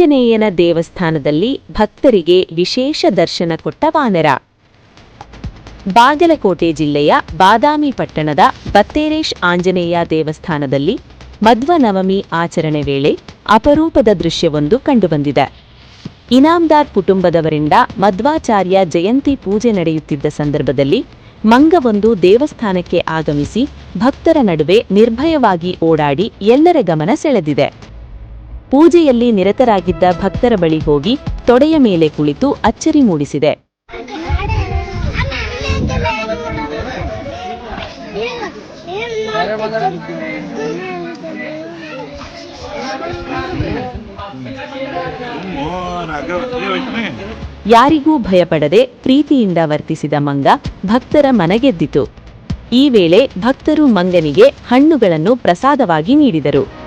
ಆಂಜನೇಯನ ದೇವಸ್ಥಾನದಲ್ಲಿ ಭಕ್ತರಿಗೆ ವಿಶೇಷ ದರ್ಶನ ಕೊಟ್ಟ ವಾನರ. ಬಾಗಲಕೋಟೆ ಜಿಲ್ಲೆಯ ಬಾದಾಮಿ ಪಟ್ಟಣದ ಬತ್ತೇರೇಶ್ ಆಂಜನೇಯ ದೇವಸ್ಥಾನದಲ್ಲಿ ಮಧ್ವನವಮಿ ಆಚರಣೆ ವೇಳೆ ಅಪರೂಪದ ದೃಶ್ಯವೊಂದು ಕಂಡುಬಂದಿದೆ. ಇನಾಮ್ದಾರ್ ಕುಟುಂಬದವರಿಂದ ಮಧ್ವಾಚಾರ್ಯ ಜಯಂತಿ ಪೂಜೆ ನಡೆಯುತ್ತಿದ್ದ ಸಂದರ್ಭದಲ್ಲಿ ಮಂಗವೊಂದು ದೇವಸ್ಥಾನಕ್ಕೆ ಆಗಮಿಸಿ ಭಕ್ತರ ನಡುವೆ ನಿರ್ಭಯವಾಗಿ ಓಡಾಡಿ ಎಲ್ಲರ ಗಮನ ಸೆಳೆದಿದೆ. ಪೂಜೆಯಲ್ಲಿ ನಿರತರಾಗಿದ್ದ ಭಕ್ತರ ಬಳಿ ಹೋಗಿ ತೊಡೆಯ ಮೇಲೆ ಕುಳಿತು ಅಚ್ಚರಿ ಮೂಡಿಸಿದೆ. ಯಾರಿಗೂ ಭಯಪಡದೆ ಪ್ರೀತಿಯಿಂದ ವರ್ತಿಸಿದ ಮಂಗ ಭಕ್ತರ ಮನಗೆದ್ದಿತು. ಈ ವೇಳೆ ಭಕ್ತರು ಮಂಗನಿಗೆ ಹಣ್ಣುಗಳನ್ನು ಪ್ರಸಾದವಾಗಿ ನೀಡಿದರು.